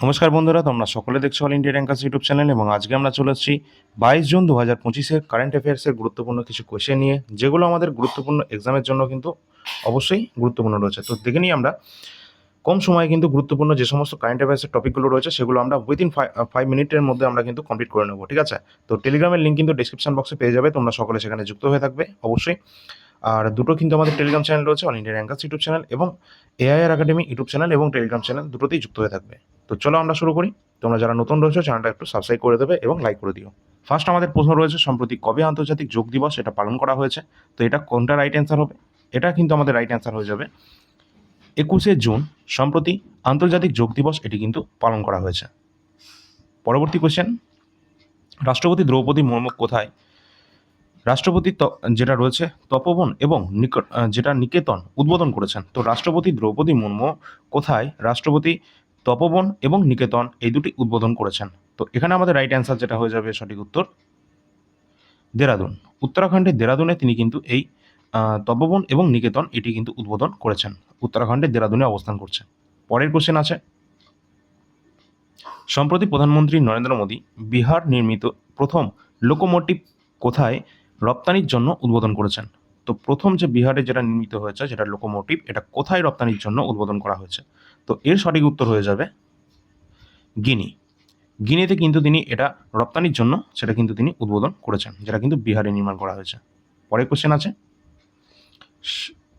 নমস্কার বন্ধুরা, তোমরা সকলে দেখছ all India rankers YouTube channel এবং আজকে আমরা চলে এসেছি বাইশ জুন দু হাজার পঁচিশের কারেন্ট অ্যাফেয়ার্সের গুরুত্বপূর্ণ কিছু কোয়েশ্চেন নিয়ে, যেগুলো আমাদের গুরুত্বপূর্ণ এক্সামের জন্য কিন্তু অবশ্যই গুরুত্বপূর্ণ রয়েছে। তো দেখে নিই আমরা, কম সময়ে কিন্তু গুরুত্বপূর্ণ যে সমস্ত কারেন্ট অ্যাফেয়ার্সের টপিকগুলো রয়েছে, সেগুলো আমরা উইদিন ফাইভ মিনিটের মধ্যে আমরা কিন্তু কমপ্লিট করে নেব, ঠিক আছে? তো টেলিগ্রামের লিঙ্ক কিন্তু ডিসক্রিপশন বক্সে পেয়ে যাবে, তোমরা সকলে সেখানে যুক্ত হয়ে থাকবে, অবশ্যই। আর দুটো কিন্তু আমাদের টেলিগ্রাম চ্যানেল রয়েছে all India rankers YouTube channel এবং এআইআর একাডেমি ইউটিউব চ্যানেল এবং টেলিগ্রাম চ্যানেল দুটোতেই যুক্ত হয়ে থাকবে। তো চলো আমরা শুরু করি। তোমরা যারা নতুন রয়েছে চ্যানেলটা একটু সাবস্ক্রাইব করে দেবে এবং লাইক করে দিও। ফার্স্ট আমাদের প্রশ্ন রয়েছে, সম্প্রতি কবে আন্তর্জাতিক যোগ দিবস এটা পালন করা হয়েছে? তো এটা কোনটা রাইট অ্যান্সার হবে? এটা কিন্তু আমাদের রাইট অ্যান্সার হয়ে যাবে। একুশে জুন, সম্প্রতি আন্তর্জাতিক যোগ দিবস এটি কিন্তু পালন করা হয়েছে। পরবর্তী কোশ্চেন রাষ্ট্রপতি দ্রৌপদী মুর্মু কোথায়? রাষ্ট্রপতি যেটা রয়েছে, তপবন এবং নিকট যেটা নিকেতন উদ্বোধন করেছেন। তো রাষ্ট্রপতি দ্রৌপদী মুর্মু কোথায়? রাষ্ট্রপতি তপবন এবং নিকেতন এই দুটি উদ্বোধন করেছেন। তো এখানে আমাদের রাইট অ্যান্সার যেটা হয়ে যাবে, সঠিক উত্তর দেরাদুন। উত্তরাখণ্ডের দেরাদুনে তিনি কিন্তু এই তপবন এবং নিকেতন এটি কিন্তু উদ্বোধন করেছেন। উত্তরাখণ্ডের দেরাদুনে অবস্থান করছে পরের কোশ্চেন আছে। সম্প্রতি প্রধানমন্ত্রী নরেন্দ্র মোদী বিহার নির্মিত প্রথম লোকোমোটিভ কোথায়? রপ্তানির জন্য উদ্বোধন করেছেন। তো প্রথম যে বিহারে যেটা নির্মিত হয়েছে, যেটা লোকোমোটিভ এটা কোথায় রপ্তানির জন্য উদ্বোধন করা হয়েছে? তো এর সঠিক উত্তর হয়ে যাবে গিনি। গিনিতে কিন্তু তিনি এটা রপ্তানির জন্য, সেটা কিন্তু তিনি উদ্বোধন করেছেন, যেটা কিন্তু বিহারে নির্মাণ করা হয়েছে। পরের কোশ্চেন আছে।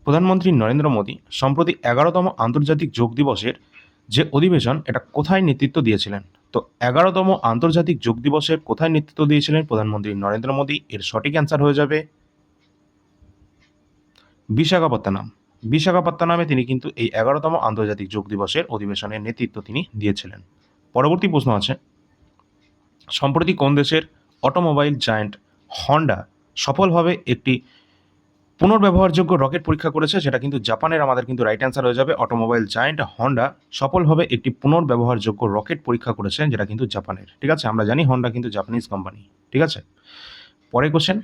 প্রধানমন্ত্রী নরেন্দ্র মোদী সম্প্রতি এগারোতম আন্তর্জাতিক যোগ দিবসের যে অধিবেশন, এটা কোথায় নেতৃত্ব দিয়েছিলেন? তো এগারোতম আন্তর্জাতিক যোগ দিবসের কোথায় নেতৃত্ব দিয়েছিলেন প্রধানমন্ত্রী নরেন্দ্র মোদী? এর সঠিক অ্যান্সার হয়ে যাবে বিশাখাপত্তনম। বিশাখাপত্তনমে তিনি কিন্তু এই এগারোতম আন্তর্জাতিক যোগ দিবসের অধিবেশনের নেতৃত্ব তিনি দিয়েছিলেন। পরবর্তী প্রশ্ন আছে, সম্প্রতি কোন দেশের অটোমোবাইল জায়ান্ট হন্ডা সফলভাবে একটি পুনর্ব্যবহারযোগ্য রকেট পরীক্ষা করেছে সেটা কিন্তু জাপানের আমাদের কিন্তু রাইট অ্যান্সার হয়ে যাবে। অটোমোবাইল জায়ান্ট হন্ডা সফলভাবে একটি পুনর্ব্যবহারযোগ্য রকেট পরীক্ষা করেছে, যেটা কিন্তু জাপানের। ঠিক আছে? আমরা জানি হন্ডা কিন্তু জাপানিজ কোম্পানি ঠিক আছে? পরে কোশ্চেন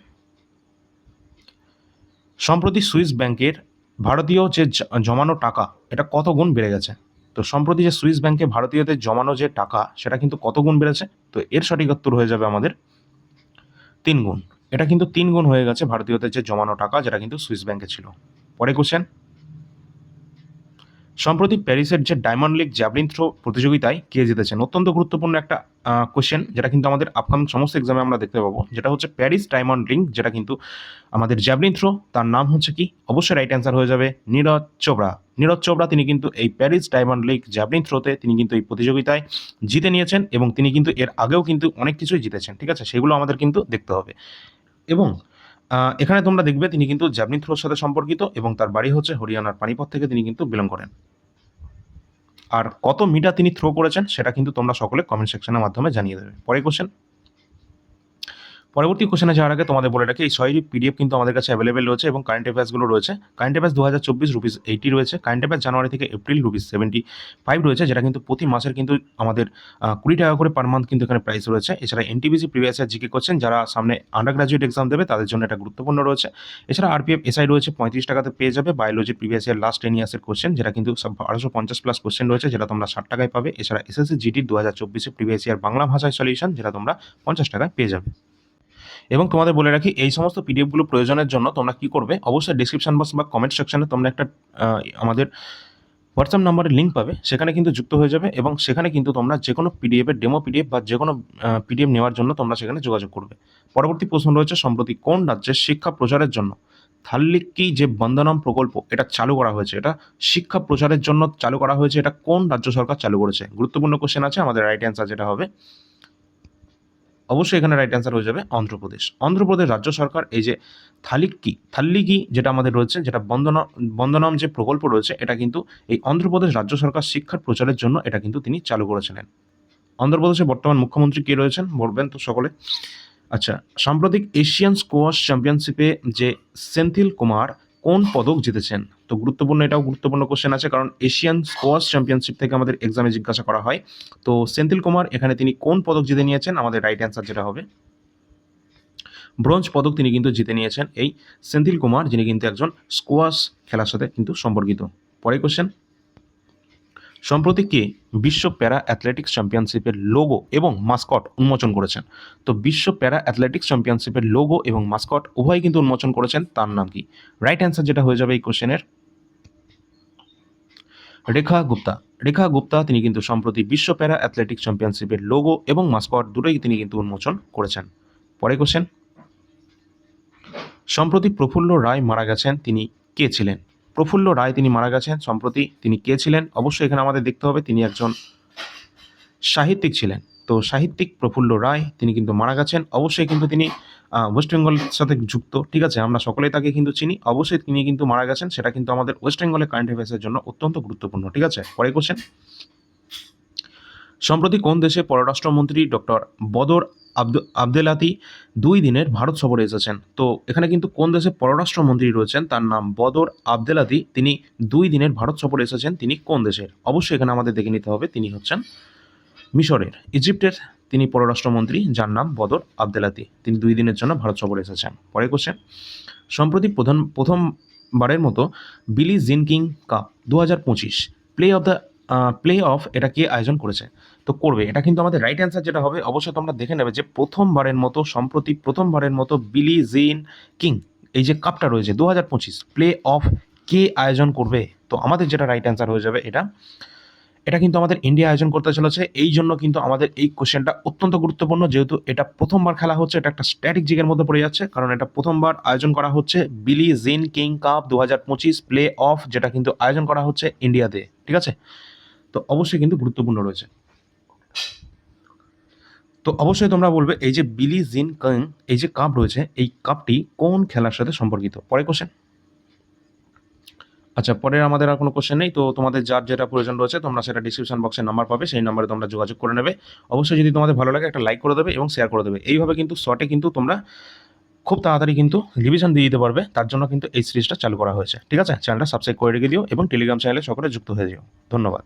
সম্প্রতি সুইস ব্যাংকের ভারতীয় যে জমানো টাকা, এটা কত গুণ বেড়ে গেছে? তো সম্প্রতি যে সুইস ব্যাংকে ভারতীয়দের জমানো যে টাকা, সেটা কিন্তু কত গুণ বেড়েছে? তো এর সঠিক উত্তর হয়ে যাবে আমাদের তিন গুণ। এটা কিন্তু তিন গুণ হয়ে গেছে ভারতীয়দের যে জমানো টাকা, যেটা কিন্তু সুইস ব্যাংকে ছিল। পরে কোশ্চেন সম্প্রতি প্যারিসের যে ডায়মন্ড লিগ জ্যাভলিন থ্রো প্রতিযোগিতায় কে জিতেছেন? অত্যন্ত গুরুত্বপূর্ণ একটা কোয়েশ্চেন যেটা কিন্তু আমাদের আপকামিং সমস্ত এক্সামে আমরা দেখতে পাবো। যেটা হচ্ছে প্যারিস ডায়মন্ড লিগ, যেটা কিন্তু আমাদের জ্যাভলিন থ্রো, তার নাম হচ্ছে কি? অবশ্যই রাইট অ্যান্সার হয়ে যাবে নীরজ চোপড়া। নীরজ চোপড়া তিনি কিন্তু এই প্যারিস ডায়মন্ড লিগ জ্যাভলিন থ্রোতে তিনি কিন্তু এই প্রতিযোগিতায় জিতে নিয়েছেন এবং তিনি কিন্তু এর আগেও কিন্তু অনেক কিছুই জিতেছেন, ঠিক আছে? সেগুলো আমাদের কিন্তু দেখতে হবে। এবং এখানে তোমরা দেখবে তিনি কিন্তু জ্যাভলিন থ্রোর সাথে সম্পর্কিত এবং তার বাড়ি হচ্ছে হরিয়ানার পানিপথ থেকে তিনি কিন্তু বিলং করেন। আর কত মিটার তিনি থ্রো করেছেন সেটা কিন্তু তোমরা সকলে কমেন্ট সেকশনের মাধ্যমে জানিয়ে দেবে। পরে কোশ্চেন পরবর্তী কোশ্চেনে যাওয়ার আগে তোমাদের বলে রাখি, এই ছয়টি পিডিএফ কিন্তু আমাদের কাছে অ্যাভেলেবেল রয়েছে এবং কারেন্ট অ্যাফেয়ার্সগুলো রয়েছে। কারেন্ট অ্যাফেয়ার্স দু হাজার চব্বিশ রুপিস এইটি রয়েছে। কারেন্ট অ্যাফেয়ার্স জানুয়ারি থেকে এপ্রিল রুপিস সেভেন্টি ফাইভ রয়েছে, যেটা কিন্তু প্রতি মাসের কিন্তু আমাদের কুড়ি টাকা করে পার মান্থ কিন্তু এখানে প্রাইস রয়েছে। এছাড়া NTPC previous year GK question যারা সামনে আন্ডার গ্রাজুয়েট এক্সাম দেবে, তাদের জন্য এটা গুরুত্বপূর্ণ রয়েছে। এছাড়া আরপিএফ এসআই রয়েছে, পঁয়ত্রিশ টাকাতে পেয়ে যাবে। Biology previous year last ten ইয়ার্সের question যেটা কিন্তু বারোশো পঞ্চাশ প্লাস কোশ্চেন রয়েছে, যেটা তোমরা ষাট টাকায় পাবে। এছাড়া এসএসসি জিটি দু হাজার চব্বিশে প্রিভিয়াস ইয়ার বাংলা ভাষায় সলিউশন যেটা তোমরা পঞ্চাশ টাকায় পেয়ে যাবে। এবং তোমাদের বলে রাখি, এই সমস্ত পিডিএফগুলো প্রয়োজনের জন্য তোমরা কি করবে, অবশ্যই ডিসক্রিপশন বক্স বা কমেন্ট সেকশনে তোমরা একটা আমাদের হোয়াটসঅ্যাপ নাম্বারের লিঙ্ক পাবে, সেখানে কিন্তু যুক্ত হয়ে যাবে এবং সেখানে কিন্তু তোমরা যে কোনো পিডিএফের ডেমো পিডিএফ বা যে কোনো পিডিএফ নেওয়ার জন্য তোমরা সেখানে যোগাযোগ করবে। পরবর্তী প্রশ্ন রয়েছে, সম্প্রতি কোন রাজ্যের শিক্ষা প্রচারের জন্য থাল্লিকি যে বন্দনম প্রকল্প, এটা চালু করা হয়েছে, এটা শিক্ষা প্রচারের জন্য চালু করা হয়েছে, এটা কোন রাজ্য সরকার চালু করেছে? গুরুত্বপূর্ণ কোশ্চেন আছে, আমাদের রাইট অ্যান্সার যেটা হবে। অবশ্যই এখানে রাইট অ্যান্সার হয়ে যাবে অন্ধ্রপ্রদেশ। অন্ধ্রপ্রদেশ রাজ্য সরকার, এই যে থালিকি থাল্লিকি যেটা আমাদের রয়েছে, যেটা বন্দনা, বন্দনম যে প্রকল্প রয়েছে, এটা কিন্তু এই অন্ধ্রপ্রদেশ রাজ্য সরকার শিক্ষার প্রচারের জন্য এটা কিন্তু তিনি চালু করেছিলেন। অন্ধ্রপ্রদেশে বর্তমান মুখ্যমন্ত্রী কে রয়েছেন বলবেন তো সকলে? আচ্ছা সাম্প্রতিক এশিয়ান স্কোয়াশ চ্যাম্পিয়নশিপে যে সেন্থিল কুমার কোন পদক জিতেছেন? তো গুরুত্বপূর্ণ এটাও গুরুত্বপূর্ণ কোশ্চেন আছে, কারণ এশিয়ান স্কোয়াশ চ্যাম্পিয়নশিপ থেকে আমাদের এক্সামে জিজ্ঞাসা করা হয়। তো সেন্থিল কুমার এখানে তিনি কোন পদক জিতে নিয়েছেন? আমাদের রাইট অ্যান্সার যেটা হবে। ব্রোঞ্জ পদক তিনি কিন্তু জিতে নিয়েছেন। এই সেন্থিল কুমার যিনি কিন্তু একজন স্কোয়াশ খেলার সাথে কিন্তু সম্পর্কিত। পরে কোশ্চেন সম্প্রতি কে বিশ্ব প্যারা অ্যাথলেটিক্স চ্যাম্পিয়নশিপের লোগো এবং মাস্কট উন্মোচন করেছেন? তো বিশ্ব প্যারা অ্যাথলেটিক্স চ্যাম্পিয়নশিপের লোগো এবং মাস্কট উভয় কিন্তু উন্মোচন করেছেন, তার নাম কি? রাইট অ্যান্সার যেটা হয়ে যাবে এই কোশ্চেনের রেখা গুপ্তা। রেখা গুপ্তা তিনি কিন্তু সম্প্রতি বিশ্ব প্যারা অ্যাথলেটিক্স চ্যাম্পিয়নশিপের লোগো এবং মাস্কট দুটোই তিনি কিন্তু উন্মোচন করেছেন। পরে কোশ্চেন সম্প্রতি প্রফুল্ল রায় মারা গেছেন, তিনি কে ছিলেন? প্রফুল্ল রায় তিনি মারা গেছেন। সম্প্রতি তিনি কে ছিলেন? অবশ্যই এখানে আমাদের দেখতে হবে, তিনি একজন সাহিত্যিক ছিলেন। তো সাহিত্যিক প্রফুল্ল রায় তিনি কিন্তু মারা গেছেন। অবশ্যই কিন্তু তিনি ওয়েস্ট বেঙ্গলের সাথে যুক্ত, ঠিক আছে? আমরা সকলেই তাকে কিন্তু চিনি। অবশ্যই তিনি কিন্তু মারা গেছেন, সেটা কিন্তু আমাদের ওয়েস্ট বেঙ্গলের কারেন্ট অ্যাফেয়ার্সের জন্য অত্যন্ত গুরুত্বপূর্ণ, ঠিক আছে? পরে কোশ্চেন সম্প্রতি কোন দেশে পররাষ্ট্রমন্ত্রী ডক্টর বদর আব্দ আবদেলাতি দুই দিনের ভারত সফরে এসেছেন? তো এখানে কিন্তু কোন দেশে পররাষ্ট্রমন্ত্রী রয়েছেন, তার নাম বদর আবদেলাতি, তিনি দুই দিনের ভারত সফরে এসেছেন, তিনি কোন দেশের? অবশ্যই এখানে আমাদের দেখে নিতে হবে, তিনি হচ্ছেন মিশরের, ইজিপ্টের তিনি পররাষ্ট্রমন্ত্রী, যার নাম বদর আবদেলাতি, তিনি দুই দিনের জন্য ভারত সফরে এসেছেন। পরে কোশ্চেন সম্প্রতি প্রধান প্রথমবারের মতো বিলি জিনকিং কাপ দু হাজার পঁচিশ, play off the play off এটা কে আয়োজন করেছে? তো করবে। এটা কিন্তু আমাদের রাইট অ্যান্সার যেটা হবে, অবশ্যই তোমরা দেখে নেবে যে প্রথমবারের মতো, সম্প্রতি প্রথমবারের মতো বিলি জিন কিং এই যে কাপটা রয়েছে দু হাজার পঁচিশ প্লে অফ কে আয়োজন করবে? তো আমাদের যেটা রাইট অ্যান্সার হয়ে যাবে এটা। এটা কিন্তু আমাদের ইন্ডিয়া আয়োজন করতে চলেছে, এই জন্য কিন্তু আমাদের এই কোশ্চেনটা অত্যন্ত গুরুত্বপূর্ণ, যেহেতু এটা প্রথমবার খেলা হচ্ছে, এটা একটা স্ট্যাটিক জিগের মধ্যে পড়ে যাচ্ছে, কারণ এটা প্রথমবার আয়োজন করা হচ্ছে বিলি জিন কিং কাপ দু হাজার পঁচিশ প্লে অফ যেটা কিন্তু আয়োজন করা হচ্ছে ইন্ডিয়াতে ঠিক আছে? তো অবশ্যই কিন্তু গুরুত্বপূর্ণ রয়েছে। তো অবশ্যই তোমরা বলবে, এই যে বিলি জিন কিং, এই যে কাপ রয়েছে, এই কাপটি কোন খেলার সাথে সম্পর্কিত? পরে কোশ্চেন আচ্ছা পরে আমাদের আর কোনো কোশ্চেন নেই, তো তোমাদের যার যেটা প্রয়োজন রয়েছে, তোমরা সেটা ডিসক্রিপশন বক্সে নাম্বার পাবে, সেই নাম্বারে তোমরা যোগাযোগ করে নেবে। অবশ্যই যদি তোমাদের ভালো লাগে, একটা লাইক করে দেবে এবং শেয়ার করে দেবে। এইভাবে কিন্তু শর্টে কিন্তু তোমরা খুব তাড়াতাড়ি কিন্তু রিভিশন দিয়ে দিতে পারবে, তার জন্য কিন্তু এই সিরিজটা চালু করা হয়েছে। ঠিক আছে? চ্যানেলটা সাবস্ক্রাইব করে রেখে দিও এবং টেলিগ্রাম চ্যানেলে সকলে যুক্ত হয়ে দিও ধন্যবাদ।